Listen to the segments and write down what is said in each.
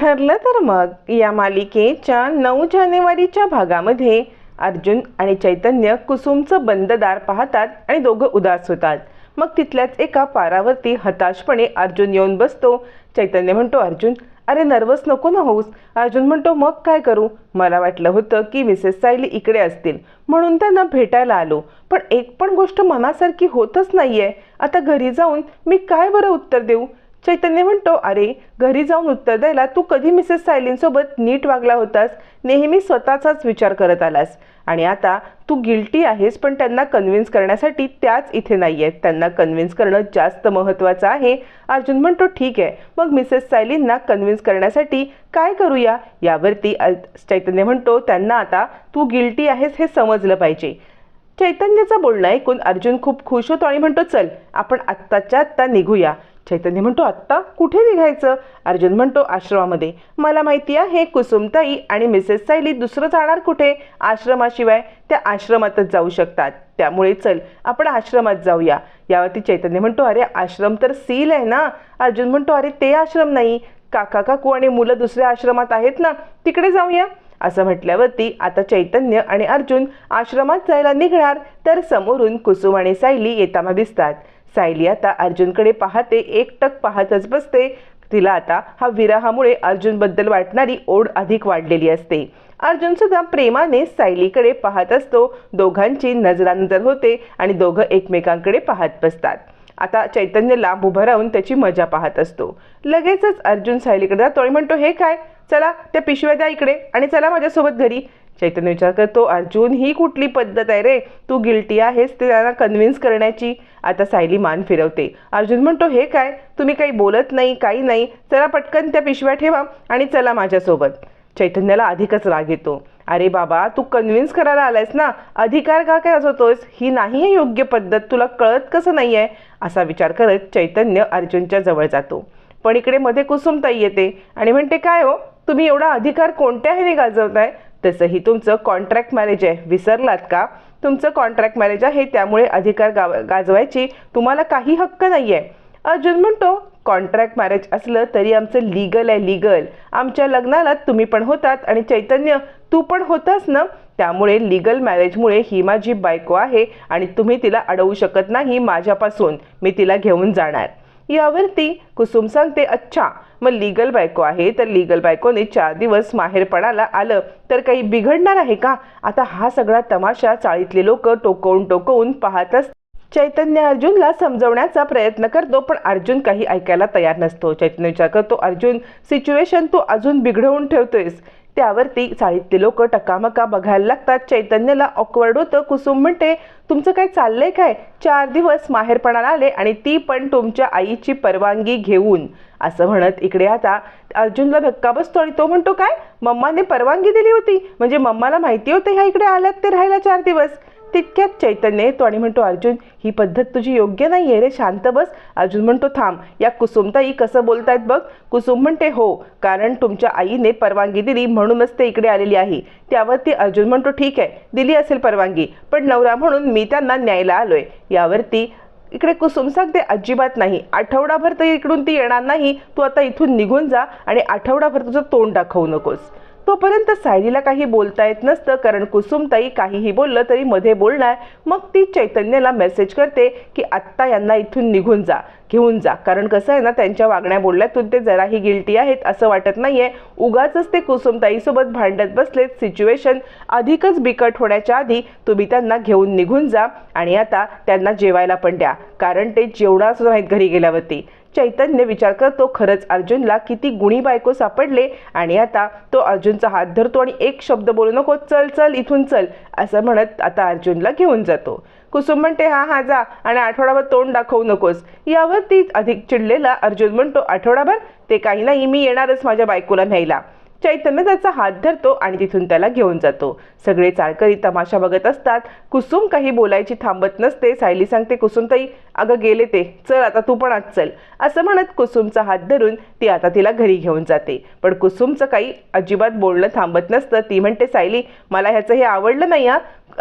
ठरलं तर मग या मालिकेच्या नऊ जानेवारीच्या भागामध्ये अर्जुन आणि चैतन्य कुसुमचं बंद दार पाहतात आणि दोघं उदास होतात. मग तिथल्याच एका पारावरती हताशपणे अर्जुन येऊन बसतो. चैतन्य म्हणतो अर्जुन अरे नर्वस नको ना होऊस. अर्जुन म्हणतो मग काय करू? मला वाटलं होतं की मिसेस सायली इकडे असतील. म्हणून त्यांना भेटायला आलो. पण एक पण गोष्ट मनासारखी होतच नाहीये. आता घरी जाऊन मी काय बरं उत्तर देऊ? चैतन्य म्हणतो अरे घरी जाऊन उत्तर द्यायला तू कधी मिसेस सायलींसोबत नीट वागला होतास? नेहमी स्वतःचाच विचार करत आलास. आणि आता तू गिल्टी आहेस पण त्यांना कन्व्हिन्स करण्यासाठी त्याच इथे नाही आहेत त्यांना कन्व्हिन्स करणं जास्त महत्त्वाचं आहे. अर्जुन म्हणतो ठीक आहे. मग मिसेस सायलींना कन्व्हिन्स करण्यासाठी काय करूया? यावरती चैतन्य म्हणतो त्यांना आता तू गिल्टी आहेस हे समजलं पाहिजे. चैतन्याचं बोलणं ऐकून अर्जुन खूप खुश होतो आणि म्हणतो चल आपण आत्ताच्या आत्ता निघूया. चैतन्य म्हणतो आत्ता कुठे निघायचं? अर्जुन म्हणतो आश्रमामध्ये. मला माहिती आहे कुसुमताई आणि मिसेस सायली दुसरं जाणार कुठे? आश्रमाशिवाय त्या आश्रमातच जाऊ शकतात. त्यामुळे चल आपण आश्रमात जाऊया. यावरती चैतन्य म्हणतो अरे आश्रम तर सील आहे ना. अर्जुन म्हणतो अरे ते आश्रम नाही. काका काकू आणि मुलं दुसऱ्या आश्रमात आहेत ना तिकडे जाऊया. असं म्हटल्यावरती आता चैतन्य आणि अर्जुन आश्रमात जायला निघणार तर समोरून कुसुम आणि सायली येताना दिसतात. सायली आता अर्जुनकडे पाहते एकटक पाहतच बसते. तिला आता हा विरहामुळे अर्जुनबद्दल वाटणारी ओढ अधिक वाढलेली असते. अर्जुन सुद्धा प्रेमाने सायलीकडे पाहत असतो. दोघांची नजरानजर होते आणि दोघं एकमेकांकडे पाहत बसतात. आता चैतन्य लांब उभं राहून त्याची मजा पाहत असतो. लगेचच अर्जुन सायलीकडे जातो आणि म्हणतो हे काय? चला त्या पिशव्या द्या इकडे आणि चला माझ्यासोबत घरी. चैतन्य विचार करतो अर्जुन ही कुठली पद्धत आहे रे? तू गिल्टी आहेस ते त्यांना कन्व्हिन्स करण्याची. आता सायली मान फिरवते. अर्जुन म्हणतो हे काय? तुम्ही काही बोलत नाही काही नाही. चला पटकन त्या पिशव्या ठेवा आणि चला माझ्यासोबत. चैतन्याला अधिकच राग येतो. अरे बाबा तू कन्व्हिन्स करायला आलायस ना? अधिकार का काय होतोस ही नाही आहे योग्य पद्धत. तुला कळत कसं नाही आहे असा विचार करत चैतन्य अर्जुनच्या जवळ जातो. पण इकडे मध्ये कुसुमताई येते आणि म्हणते काय हो? तुम्ही एवढा अधिकार कोणत्या ह्याने गाजवताय? तसंही तुमचं कॉन्ट्रॅक्ट मॅरेज आहे विसरलात का? तुमचं कॉन्ट्रॅक्ट मॅरेज आहे त्यामुळे अधिकार गाव गाजवायची तुम्हाला काही हक्क नाही आहे अर्जुन म्हणतो कॉन्ट्रॅक्ट मॅरेज असलं तरी आमचं लिगल आहे लिगल आमच्या लग्नाला तुम्ही पण होतात आणि चैतन्य तू पण होतास ना? त्यामुळे लिगल मॅरेजमुळे ही माझी बायको आहे आणि तुम्ही तिला अडवू शकत नाही माझ्यापासून. मी तिला घेऊन जाणार. यावरती कुसुम सांगते अच्छा मग लिगल बायको आहे तर लिगल बायकोने चार दिवस माहेरपणाला आलं तर काही बिघडणार आहे का? आता हा सगळा तमाशा चाळीतले लोक टोकवून टोकवून पाहतच चैतन्य अर्जुनला समजवण्याचा प्रयत्न करतो पण अर्जुन काही ऐकायला तयार नसतो. चैतन्य विचार करतो अर्जुन सिच्युएशन तू अजून बिघडवून ठेवतोयस. त्यावरती चाळीतले लोक टकामका बघायला लागतात. चैतन्याला ऑकवर्ड होतं. कुसुम म्हणते तुमचं काय चाललंय काय? चार दिवस माहेरपणाला आले आणि ती पण तुमच्या आईची परवानगी घेऊन. असं म्हणत इकडे आता अर्जुनला धक्का बसतो आणि तो म्हणतो काय? मम्माने परवानगी दिली होती. म्हणजे मम्माला माहिती होतं ह्या इकडे आल्यात ते राहायला चार दिवस. तितक्यात चैतन्य येतो आणि म्हणतो अर्जुन ही पद्धत तुझी योग्य नाही आहे रे शांत बस. अर्जुन म्हणतो थांब या कुसुमताई कसं बोलतायत बघ. कुसुम म्हणते हो कारण तुमच्या आईने परवानगी दिली म्हणूनच ते इकडे आलेली आहे. त्यावरती अर्जुन म्हणतो ठीक आहे दिली असेल परवानगी पण नवरा म्हणून मी त्यांना न्यायला आलोय. यावरती इकडे कुसुम सांगते अजिबात नाही आठवडाभर तर इकडून ती येणार नाही तू आता इथून निघून जा आणि आठवडाभर तुझं तोंड दाखवू नकोस. तोपर्यंत सायलीला काही बोलता येत नसतं कारण कुसुमताई काहीही बोललं तरी मध्ये बोलणार. मग ती चैतन्याला मेसेज करते की आत्ता यांना इथून निघून जा घेऊन जा. कारण कसं आहे ना त्यांच्या वागण्या बोलल्यातून ते जराही गिल्टी आहेत असं वाटत नाहीये. उगाच ते कुसुमताईसोबत भांडत बसलेत. सिच्युएशन अधिकच बिकट होण्याच्या आधी तुम्ही त्यांना घेऊन निघून जा आणि आता त्यांना जेवायला पण द्या. कारण ते जेवणार आहेत नाहीत घरी गेल्यावरती. चैतन्य विचार करतो खरंच अर्जुनला किती गुणी बायको सापडले आणि आता तो अर्जुनचा हात धरतो आणि एक शब्द बोलू नको चल चल इथून चल असं म्हणत आता अर्जुनला घेऊन जातो. कुसुम म्हणते हा हा जा आणि आठवडाभर तोंड दाखवू नकोस. यावर ती अधिक चिडलेला अर्जुन म्हणतो आठवडाभर? ते काही नाही मी येणारच माझ्या बायकोला न्यायला. चैतन्य त्याचा हात धरतो आणि तिथून त्याला घेऊन जातो. सगळे चाळकरी तमाशा बघत असतात. कुसुम काही बोलायची थांबत नसते. सायली सांगते कुसुमताई अगं गेले ते. चल आता तू पण आज चल. असं म्हणत कुसुमचा हात धरून ती आता तिला घरी घेऊन जाते. पण कुसुमचं काही अजिबात बोलणं थांबत नसतं. ती म्हणते सायली मला ह्याचं हे आवडलं नाही हा.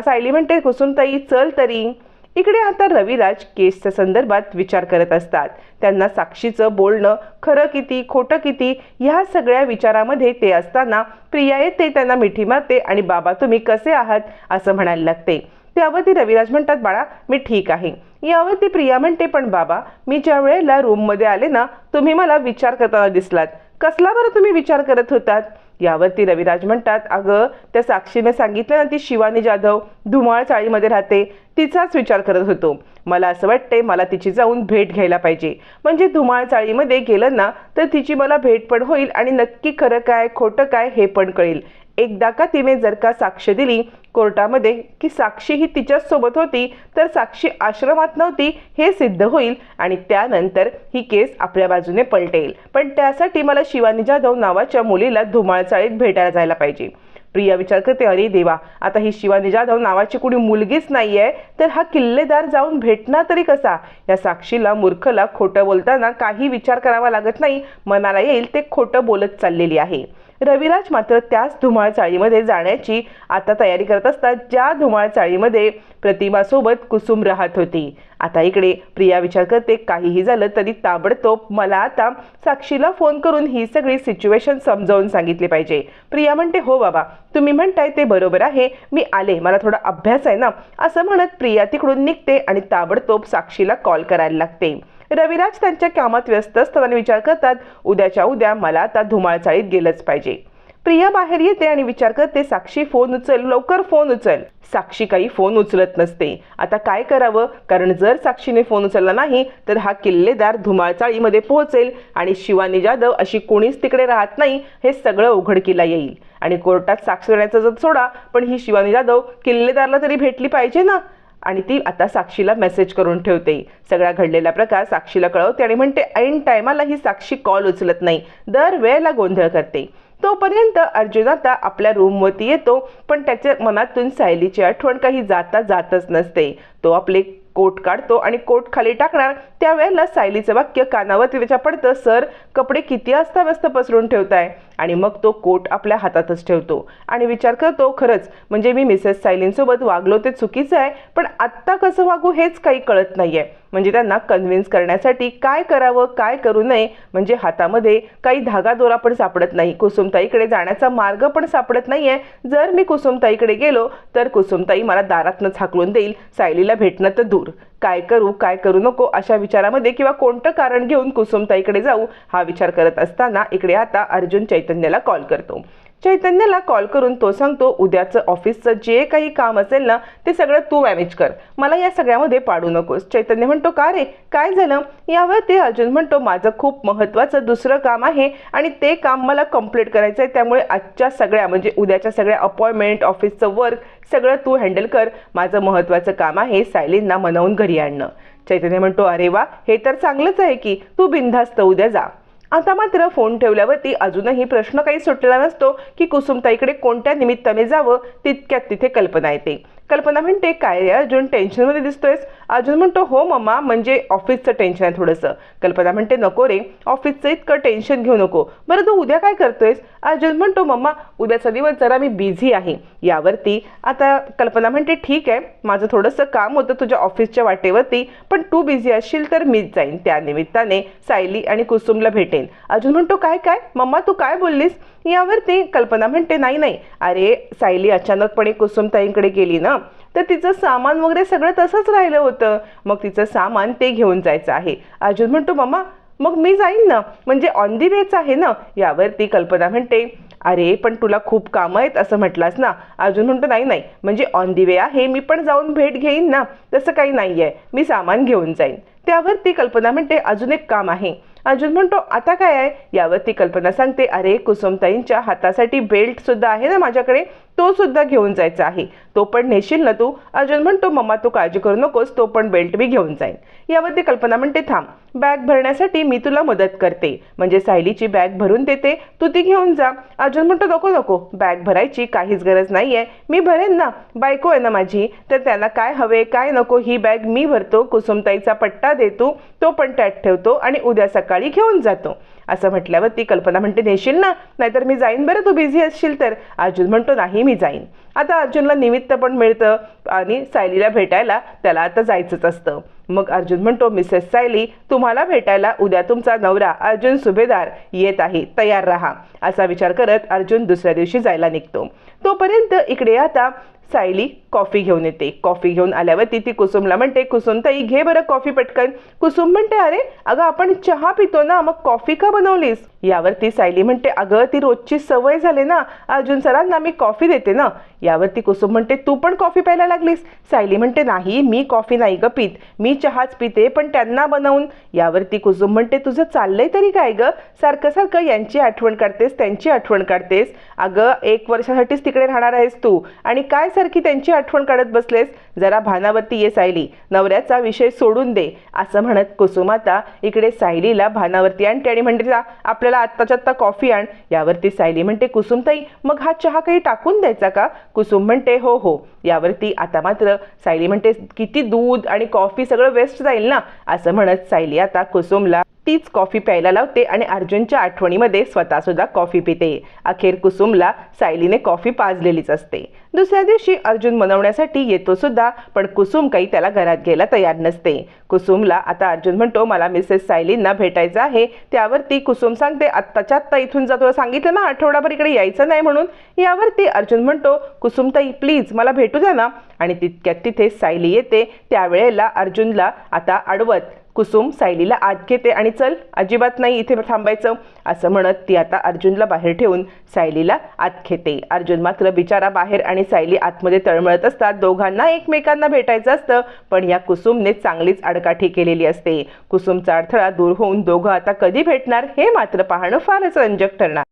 सायली म्हणते कुसुमताई चल तरी. इकडे आता रविराज केसच्या संदर्भात विचार करत असतात. त्यांना साक्षीचं बोलणं खरं किती खोटं किती ह्या सगळ्या विचारामध्ये ते असताना प्रिया येते त्यांना मिठी मारते आणि बाबा तुम्ही कसे आहात? असं म्हणायला लागते. त्यावरती रविराज म्हणतात बाळा मी ठीक आहे. यावरती प्रिया म्हणते पण बाबा मी ज्या वेळेला रूममध्ये आले ना तुम्ही मला विचार करताना दिसलात. कसला बरं तुम्ही विचार करत होतात? यावरती रविराज म्हणतात अगं त्या साक्षीने सांगितलं ना ती शिवानी जाधव धुमाळ चाळीमध्ये राहते तिचाच विचार करत होतो. मला असं वाटते मला तिची जाऊन भेट घ्यायला पाहिजे. म्हणजे धुमाळ चाळीमध्ये गेलं ना तर तिची मला भेट पण होईल आणि नक्की खरं काय खोटं काय हे पण कळेल. एकदा का तिने जर का साक्ष दिली कोर्टामध्ये की साक्षी ही तिच्याच सोबत होती तर साक्षी आश्रमात नव्हती हे सिद्ध होईल आणि त्यानंतर ही केस आपल्या बाजूने पलटेल. पण त्यासाठी मला शिवानी जाधव नावाच्या मुलीला धुमाळचाळीत भेटायला जायला पाहिजे. प्रिया विचार करते अरे देवा आता ही शिवानी जाधव नावाची कुणी मुलगीच नाही आहे तर हा किल्लेदार जाऊन भेटणार तरी कसा? या साक्षीला मूर्खला खोटं बोलताना काही विचार करावा लागत नाही. मनाला येईल ते खोटं बोलत चाललेली आहे. रविराज मात्र त्याच धुमाळ चाळीमध्ये जाण्याची आता तयारी करत असतात ज्या धुमाळ चाळीमध्ये प्रतिमासोबत कुसुम राहत होती. आता इकडे प्रिया विचार करते काहीही झालं तरी ताबडतोब मला आता साक्षीला फोन करून ही सगळी सिच्युएशन समजावून सांगितली पाहिजे. प्रिया म्हणते हो बाबा तुम्ही म्हणताय ते बरोबर आहे मी आले मला थोडा अभ्यास आहे ना असं म्हणत प्रिया तिकडून निघते आणि ताबडतोब साक्षीला कॉल करायला लागते. रविराज त्यांच्या कामात व्यस्त असताना विचार करतात उद्याच्या उद्या मला आता धुमाळ चाळीत गेलंच पाहिजे. प्रिया बाहेर येते आणि विचार करते साक्षी फोन उचल लवकर फोन उचल. साक्षी काही फोन उचलत नसते. आता काय करावं? कारण जर साक्षीने फोन उचलला नाही तर हा किल्लेदार धुमाळचाळीमध्ये पोहोचेल आणि शिवानी जाधव अशी कोणीच तिकडे राहत नाही हे सगळं उघडकीला येईल. आणि कोर्टात साक्ष देण्याचा जर सोडा पण ही शिवानी जाधव किल्लेदारला तरी भेटली पाहिजे ना? आणि ती आता साक्षीला मेसेज करून ठेवते. सगळा घडलेला प्रकार साक्षीला कळवते आणि म्हणते ऐन टायमाला ही साक्षी कॉल उचलत नाही. दर वेळेला गोंधळ करते. तोपर्यंत अर्जुन आता आपल्या रूमवरती येतो पण त्याच्या मनातून सायलीची आठवण काही जाता जातच नसते. तो आपले कोट काढतो आणि कोट खाली टाकणार. त्यावेळेला सायलीचं वाक्य कानावर तिच्या पडतं सर कपडे किती अस्ताव्यस्त पसरून ठेवताय? आणि मग तो कोट आपल्या हातातच ठेवतो. आणि विचार करतो खरंच म्हणजे मी मिसेस सायलींसोबत वागलो ते चुकीचं आहे पण आत्ता कसं वागू हेच काही कळत नाही आहे म्हणजे त्यांना कन्व्हिन्स करण्यासाठी काय करावं काय करू नये म्हणजे हातामध्ये काही धागा दोरा पण सापडत नाही. कुसुमताईकडे जाण्याचा मार्ग पण सापडत नाही आहे जर मी कुसुमताईकडे गेलो तर कुसुमताई मला दारातनं झाकलून देईल. सायलीला भेटणं तर दूर. काय करू काय करू नको अशा विचारामध्ये किंवा कोणतं कारण घेऊन कुसुमताईकडे जाऊ हा विचार करत असताना इकडे आता अर्जुन चैतन्याला कॉल करतो. चैतन्याला कॉल करून तो सांगतो उद्याचं ऑफिसचं जे काही काम असेल ना ते सगळं तू मॅनेज कर. मला या सगळ्यामध्ये पाडू नकोस. चैतन्य म्हणतो का रे? काय झालं? यावर ते अर्जुन म्हणतो माझं खूप महत्त्वाचं दुसरं काम आहे आणि ते काम मला कंप्लीट करायचं आहे त्यामुळे आजच्या सगळ्या म्हणजे उद्याच्या सगळ्या अपॉइंटमेंट ऑफिसचं वर्क सगळं तू हँडल कर. माझं महत्त्वाचं काम आहे सायलींना मनवून घरी आणणं. चैतन्य म्हणतो अरे वा! हे तर चांगलंच आहे की तू बिनधास्त उद्या जा. आता मात्र फोन ठेवल्यावरती अजूनही प्रश्न काही सुटलेला नसतो की कुसुमताईकडे कोणत्या निमित्ताने जावं तितक्यात तिथे कल्पना येते. कल्पना म्हणते काय अर्जुन टेन्शनमध्ये दिसतोयस? अर्जुन म्हणतो हो मम्मा म्हणजे ऑफिसचं टेन्शन आहे थोडंसं. कल्पना म्हणते नको रे ऑफिसचं इतकं टेन्शन घेऊ नको. बरं तू उद्या काय करतोयस? अर्जुन म्हणतो मम्मा उद्याचा दिवस जरा मी बिझी आहे. यावरती आता कल्पना म्हणते ठीक आहे माझं थोडंसं काम होतं तुझ्या ऑफिसच्या वाटेवरती पण तू बिझी असशील तर मीच जाईन. त्या निमित्ताने सायली आणि कुसुमला भेटेन. अर्जुन म्हणतो काय काय? मम्मा तू काय बोललीस? यावरती कल्पना म्हणते नाही नाही. अरे सायली अचानकपणे कुसुमताईंकडे गेली ना तर तिचं सामान वगैरे सगळं तसंच राहिलं होतं. मग तिचं सामान ते घेऊन जायचं आहे. अर्जुन म्हणतो मम्मा मग मी जाईन ना. म्हणजे ऑन दी वेच आहे ना. यावरती कल्पना म्हणते अरे पण तुला खूप कामं आहेत असं म्हटलास ना. अर्जुन म्हणतो नाही नाही. म्हणजे ऑन दी वे आहे मी पण जाऊन भेट घेईन ना. तसं काही नाही आहे मी सामान घेऊन जाईन. त्यावरती कल्पना म्हणते अजून एक काम आहे. अर्जुन म्हणतो आता काय आहे? यावरती कल्पना सांगते अरे कुसुमताईंच्या हातासाठी बेल्ट सुद्धा आहे ना माझ्याकडे. तो सुद्धा घेऊन जायचा आहे. तो पण नेशील ना तू? अर्जुन म्हणतो मम्मा तू काळजी करू नकोस तो पण बेल्ट मी घेऊन जाईन. यावरती कल्पना म्हणते थांब बॅग भरण्यासाठी मी तुला मदत करते. म्हणजे सायलीची बॅग भरून देते. तू ती घेऊन जा. अर्जुन म्हणतो नको नको. बॅग भरायची काहीच गरज नाही आहे मी भरेन ना. बायको आहे ना माझी. तर त्यांना काय हवे काय नको ही बॅग मी भरतो. कुसुमताईचा पट्टा देतो. तो पण त्यात ठेवतो आणि उद्या सकाळी घेऊन जातो. असं म्हटल्यावर ती कल्पना म्हणते नेशील ना? नाहीतर मी जाईन बरं तू बिझी असशील तर. अर्जुन म्हणतो नाही मी जाईन. आता अर्जुनला निमित्त पण मिळतं आणि सायलीला भेटायला त्याला आता जायचंच असतं. मग अर्जुन म्हणतो मिसेस सायली तुम्हाला भेटायला उद्या तुमचा नवरा अर्जुन सुभेदार येत आहे तयार राहा. असा विचार करत अर्जुन दुसऱ्या दिवशी जायला निघतो. तोपर्यंत इकडे आता सायली कॉफी घेऊन येते. कॉफी घेऊन आल्यावरती ती कुसुमला म्हणते कुसुम ताई घे बरं कॉफी पटकन. कुसुम म्हणते अरे अगं आपण चहा पितो ना मग कॉफी का बनवलीस? यावरती सायली म्हणते अगं ती रोजची सवय झाली ना अर्जुन सरांना मी कॉफी देते ना. यावरती कुसुम म्हणते तू पण कॉफी प्यायला लागलीस. सायली म्हणते नाही मी कॉफी नाही ग पित. मी चहाच पिते पण त्यांना बनवून. यावरती कुसुम म्हणते तुझं चाललंय तरी काय ग? सारखं सारखं यांची आठवण काढतेस त्यांची आठवण काढतेस. अगं एक वर्षासाठीच तिकडे राहणार आहेस तू. आणि काय सारखी त्यांची आठवण काढत बसलेस? जरा भानावरती ये सायली. नवऱ्याचा विषय सोडून दे. असं म्हणत कुसुम आता इकडे सायलीला भानावरती आणते आणि म्हणते "जा, आपल्याला आत्ताच्या आत्ता कॉफी आण. यावरती सायली म्हणते कुसुमताई मग हा चहा काही टाकून द्यायचा का? कुसुम म्हणते हो हो. यावरती आता मात्र सायली म्हणते किती दूध आणि कॉफी सगळं वेस्ट जाईल ना? असं म्हणत सायली आता कुसुमला तीच कॉफी प्यायला लावते आणि अर्जुनच्या आठवणीमध्ये स्वतःसुद्धा कॉफी पिते. अखेर कुसुमला सायलीने कॉफी पाजलेलीच असते. दुसऱ्या दिवशी अर्जुन मनवण्यासाठी येतो सुद्धा पण कुसुम काही त्याला घरात घ्यायला तयार नसते. कुसुमला आता अर्जुन म्हणतो मला मिसेस सायलींना भेटायचं आहे. त्यावरती कुसुम सांगते आत्ताच्या आत्ता इथून जा तुला सांगितलं ना आठवडाभर इकडे यायचं नाही म्हणून. यावरती अर्जुन म्हणतो कुसुमताई प्लीज मला भेटू द्या ना. आणि तितक्यात तिथे सायली येते. त्यावेळेला अर्जुनला आता अडवत कुसुम सायलीला आत घेते आणि चल अजिबात नाही इथे थांबायचं असं म्हणत ती आता अर्जुनला बाहेर ठेवून सायलीला आत घेते. अर्जुन मात्र बिचारा बाहेर आणि सायली आतमध्ये तळमळत असतात. दोघांना एकमेकांना भेटायचं असतं पण या कुसुमने चांगलीच आडकाठी केलेली असते. कुसुमचा अडथळा दूर होऊन दोघं आता कधी भेटणार हे मात्र पाहणं फारच रंजक ठरणार.